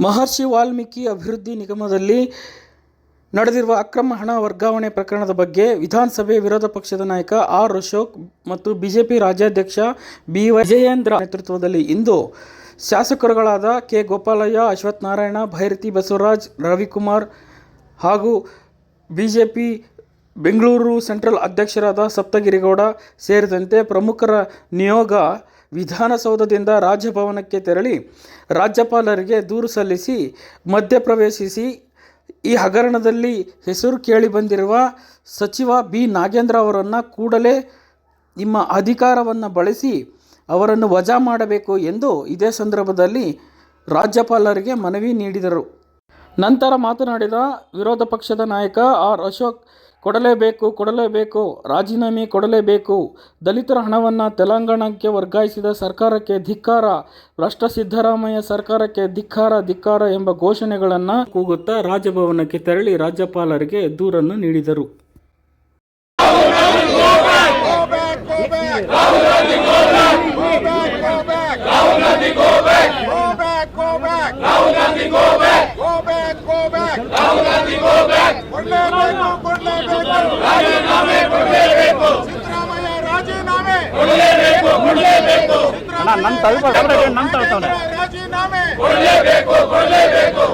ಮಹರ್ಷಿ ವಾಲ್ಮೀಕಿ ಅಭಿವೃದ್ಧಿ ನಿಗಮದಲ್ಲಿ ನಡೆದಿರುವ ಅಕ್ರಮ ಹಣ ವರ್ಗಾವಣೆ ಪ್ರಕರಣದ ಬಗ್ಗೆ ವಿಧಾನಸಭೆ ವಿರೋಧ ಪಕ್ಷದ ನಾಯಕ ಆರ್ ಅಶೋಕ್ ಮತ್ತು ಬಿಜೆಪಿ ರಾಜ್ಯಾಧ್ಯಕ್ಷ ಬಿ ವಿಜಯೇಂದ್ರ ನೇತೃತ್ವದಲ್ಲಿ ಇಂದು ಶಾಸಕರುಗಳಾದ ಕೆ ಗೋಪಾಲಯ್ಯ, ಅಶ್ವಥ್ ನಾರಾಯಣ, ಭೈರತಿ ಬಸವರಾಜ್, ರವಿಕುಮಾರ್ ಹಾಗೂ ಬಿಜೆಪಿ ಬೆಂಗಳೂರು ಸೆಂಟ್ರಲ್ ಅಧ್ಯಕ್ಷರಾದ ಸಪ್ತಗಿರಿಗೌಡ ಸೇರಿದಂತೆ ಪ್ರಮುಖರ ನಿಯೋಗ ವಿಧಾನಸೌಧದಿಂದ ರಾಜಭವನಕ್ಕೆ ತೆರಳಿ ರಾಜ್ಯಪಾಲರಿಗೆ ದೂರು ಸಲ್ಲಿಸಿ, ಮಧ್ಯಪ್ರವೇಶಿಸಿ ಈ ಹಗರಣದಲ್ಲಿ ಹೆಸರು ಕೇಳಿ ಬಂದಿರುವ ಸಚಿವ ಬಿ. ನಾಗೇಂದ್ರ ಅವರನ್ನು ಕೂಡಲೇ ನಿಮ್ಮ ಅಧಿಕಾರವನ್ನು ಬಳಸಿ ಅವರನ್ನು ವಜಾ ಮಾಡಬೇಕು ಎಂದು ಇದೇ ಸಂದರ್ಭದಲ್ಲಿ ರಾಜ್ಯಪಾಲರಿಗೆ ಮನವಿ ನೀಡಿದರು. ನಂತರ ಮಾತನಾಡಿದ ವಿರೋಧ ಪಕ್ಷದ ನಾಯಕ ಆರ್. ಅಶೋಕ್ ಕೊಡಲೇಬೇಕು ಕೊಡಲೇಬೇಕು ರಾಜೀನಾಮೆ ಕೊಡಲೇಬೇಕು ದಲಿತರ ಹಣವನ್ನು ತೆಲಂಗಾಣಕ್ಕೆ ವರ್ಗಾಯಿಸಿದ ಸರ್ಕಾರಕ್ಕೆ ಧಿಕ್ಕಾರ ಭ್ರಷ್ಟ ಸಿದ್ದರಾಮಯ್ಯ ಸರ್ಕಾರಕ್ಕೆ ಧಿಕ್ಕಾರ ಧಿಕ್ಕಾರ ಎಂಬ ಘೋಷಣೆಗಳನ್ನು ಕೂಗುತ್ತಾ ರಾಜಭವನಕ್ಕೆ ತೆರಳಿ ರಾಜ್ಯಪಾಲರಿಗೆ ದೂರನ್ನು ನೀಡಿದರು ಕೊಡ್ಲೇಬೇಕು. ಸಿದ್ದರಾಮಯ್ಯ ರಾಜೀನಾಮೆ ನನ್ನ ಕೊಡ್ಲೇಬೇಕು.